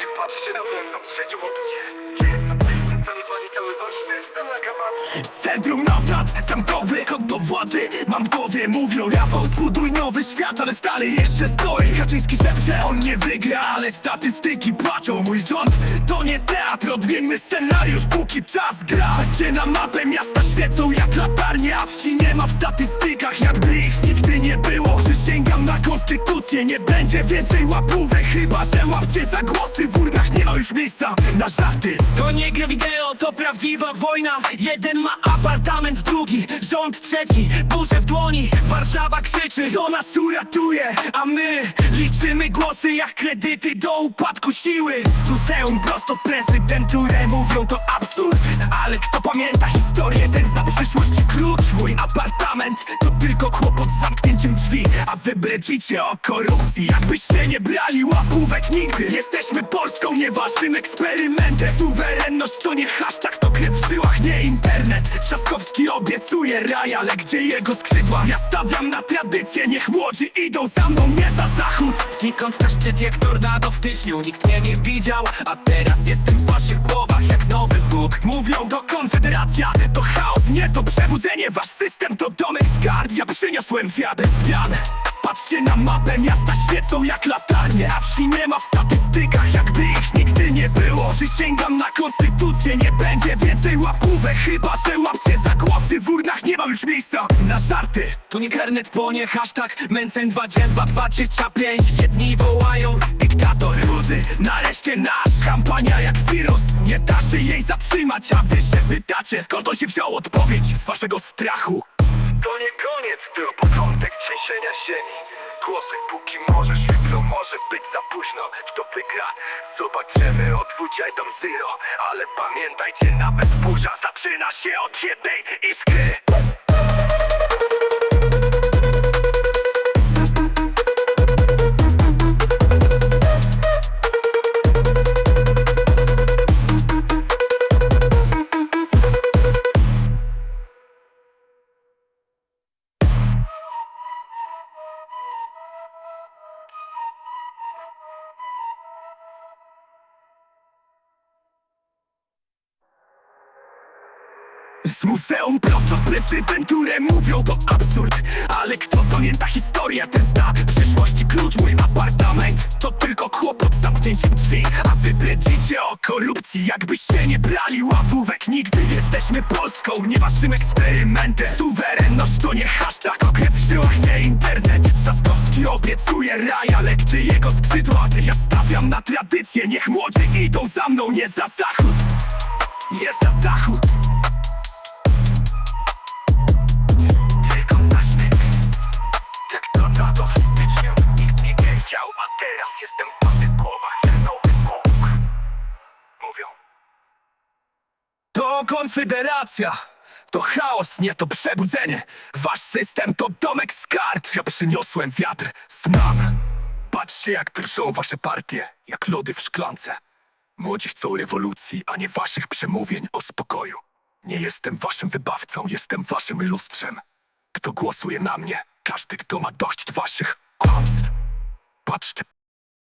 Nie patrzcie na zewnątrz, trzecie opcje Jest na miejscu, cały dzwoni, cały system na kamerze Z centrum nawrat, zamkowy kod do władzy Mam w głowie, mówią Rafał Zbuduj nowy świat, ale stale jeszcze stoi. Kaczyński szepcze, on nie wygra Ale statystyki płaczą. Mój rząd to nie teatr Odmieńmy scenariusz, póki czas gra. Patrzcie na mapę, miasta świecą jak latarnie A wsi nie ma w statystykach Jakby ich konstytucję Nie będzie więcej łapówek. Chyba, że łapcie za głosy W urnach nie ma już miejsca na żarty. To nie gra wideo, to prawdziwa wojna. Jeden ma apartament, drugi rząd trzeci Burze w dłoni, Warszawa krzyczy To nas uratuje A my liczymy głosy jak kredyty do upadku siły. Z muzeum prosto prezydenturę Mówią to A wy bredzicie o korupcji. Jakbyście nie brali łapówek nigdy. Jesteśmy Polską, nie waszym eksperymentem. Suwerenność to nie hashtag, raj, ale gdzie jego skrzydła? Ja stawiam na tradycję, niech młodzi idą za mną, nie za zachód. Znikąd na szczyt jak tornado w styczniu Nikt mnie nie widział, a teraz jestem w waszych głowach jak nowy Bóg. Mówią to konfederacja, to chaos, nie to przebudzenie. Wasz system to domek z kart, ja przyniosłem wiadę zmian Patrzcie na mapę, miasta świecą jak latarnie. A wsi nie ma w statystykach, jakby ich nigdy nie było. Przysięgam na konstytucję, nie będzie więcej łapówek. Chyba, że łapcie za głosy, w urnach nie ma już miejsca. Na żarty. Tu nie karnet płonie, hashtag. Mencen 225 Jedni wołają Dyktator rudy, nareszcie nasz. Kampania jak wirus, nie da się jej zatrzymać. A wy się pytacie, skąd on się wziął odpowiedź z waszego strachu? To nie koniec, to początek trzęsienia ziemi Głosy póki możesz, jutro może być za późno. Kto wygra? Zobaczymy, odwrócaj dom zero. Ale pamiętajcie, nawet burza zaczyna się od jednej iskry Z muzeum prosto w prezydenturę mówią to absurd. Ale kto pamięta historię, ten zna przyszłości klucz Mój apartament to tylko kłopot z zamknięciem drzwi. A wy bredzicie o korupcji, jakbyście nie brali łapówek. Nigdy Jesteśmy Polską, nie waszym eksperymentem Suwerenność to nie hashtag, to krew w żyłach, nie internet. Trzaskowski obiecuje raj, ale gdzie jego skrzydła? Ja stawiam na tradycję, niech młodzi idą za mną, nie za zachód. Nie za zachód To konfederacja, to chaos, nie to przebudzenie. Wasz system to domek z kart, ja przyniosłem wiatr z man Patrzcie jak drżą wasze partie, jak lody w szklance. Młodzi chcą rewolucji, a nie waszych przemówień o spokoju. Nie jestem waszym wybawcą, jestem waszym lustrzem Kto głosuje na mnie, każdy kto ma dość waszych kłamstw. Patrzcie